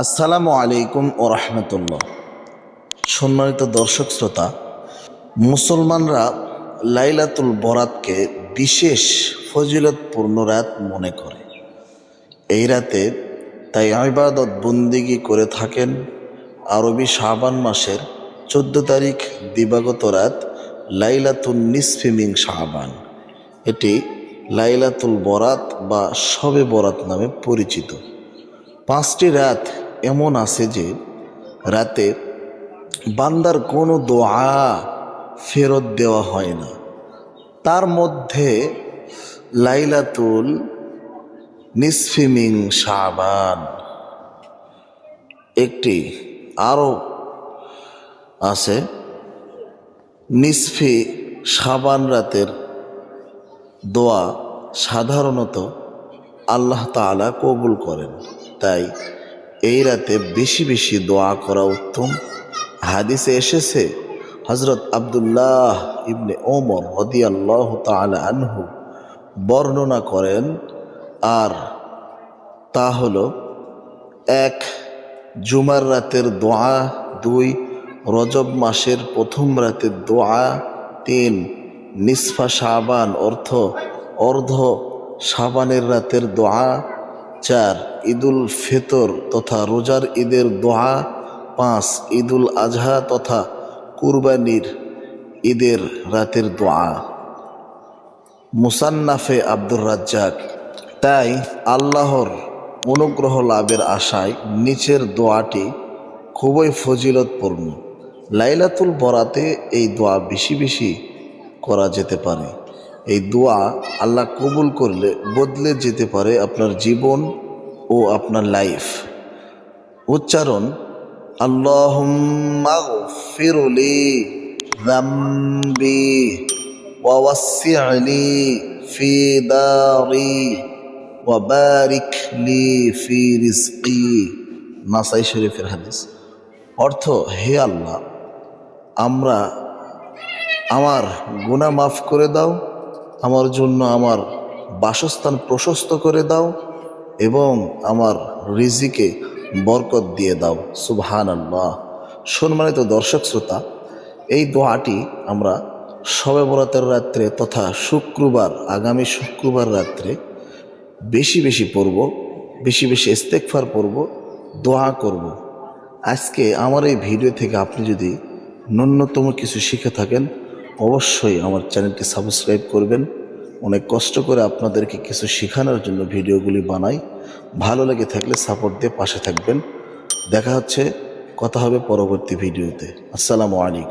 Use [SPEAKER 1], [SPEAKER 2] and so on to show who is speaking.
[SPEAKER 1] আসসালামু আলাইকুম ও রহমতুল্লাহ। সম্মানিত দর্শক শ্রোতা, মুসলমানরা লাইলাতুল বরাতকে বিশেষ ফজিলতপূর্ণ রাত মনে করে। এই রাতে তাই ইবাদত বন্দিগি করে থাকেন আরবি শাবান মাসের চোদ্দ তারিখ দিবাগত রাত লাইলাতুল নিসফিমিং শাবান। এটি লাইলাতুল বরাত বা শবে বরাত নামে পরিচিত। পাঁচটি রাত এমন আছে যে রাতে বান্দার কোনো দোয়া ফেরত দেওয়া হয় না। তার মধ্যে লাইলাতুল নিসফিমিং শাবান একটি আরও আছে। নিসফি শাবান রাতের দোয়া সাধারণত আল্লাহ তাআলা কবুল করেন। তাই এই রাতে বেশি বেশি দোয়া করা উত্তম। হাদিসে এসেছে হজরত আবদুল্লাহ ইবনে ওমর রদিয়াল্লাহ তাআলা আনহু বর্ণনা করেন, আর তা হল, এক, জুমার রাতের দোয়া, দুই, রজব মাসের প্রথম রাতের দোয়া, তিন, নিসফা সাবান অর্থ অর্ধ সাবানের রাতের দোয়া চার, ঈদুল ফিতর তথা রোজার ঈদের দোয়া। পাঁচ, ঈদুল আজহা তথা কুরবানির ঈদের রাতের দোয়া। মুসান্নাফে আব্দুর রাজ্জাক। তাই আল্লাহর অনুগ্রহ লাভের আশায় নিচের দোয়াটি খুবই ফজিলতপূর্ণ। লাইলাতুল বরাতে এই দোয়া বেশি বেশি করা যেতে পারে। এই দোয়া আল্লাহ কবুল করলে বদলে যেতে পারে আপনার জীবন ও আপনার লাইফ উচ্চারণ আল্লাহ শরীফের হাদিস। অর্থ, হে আল্লাহ, আমরা আমার গুনাহ মাফ করে দাও আমার জন্য আমার বাসস্থান প্রশস্ত করে দাও এবং আমার রিজিকে বরকত দিয়ে দাও। সুবহান আল্লাহ সম্মানিত দর্শক শ্রোতা, এই দোয়াটি আমরা শবে বরাতের রাত্রে তথা শুক্রবার, আগামী শুক্রবার রাত্রে বেশি বেশি পড়ব, বেশি বেশি ইস্তেকফার পড়ব, দোয়া করব। আজকে আমার এই ভিডিও থেকে আপনি যদি ন্যূনতম কিছু শিখে থাকেন অবশ্যই আমার চ্যানেলটি সাবস্ক্রাইব করবেন। অনেক কষ্ট করে আপনাদেরকে কিছু শেখানোর জন্য ভিডিওগুলি বানাই। ভালো লেগে থাকলে সাপোর্ট দিয়ে পাশে থাকবেন। দেখা হচ্ছে, কথা হবে পরবর্তী ভিডিওতে। আসসালামু আলাইকুম।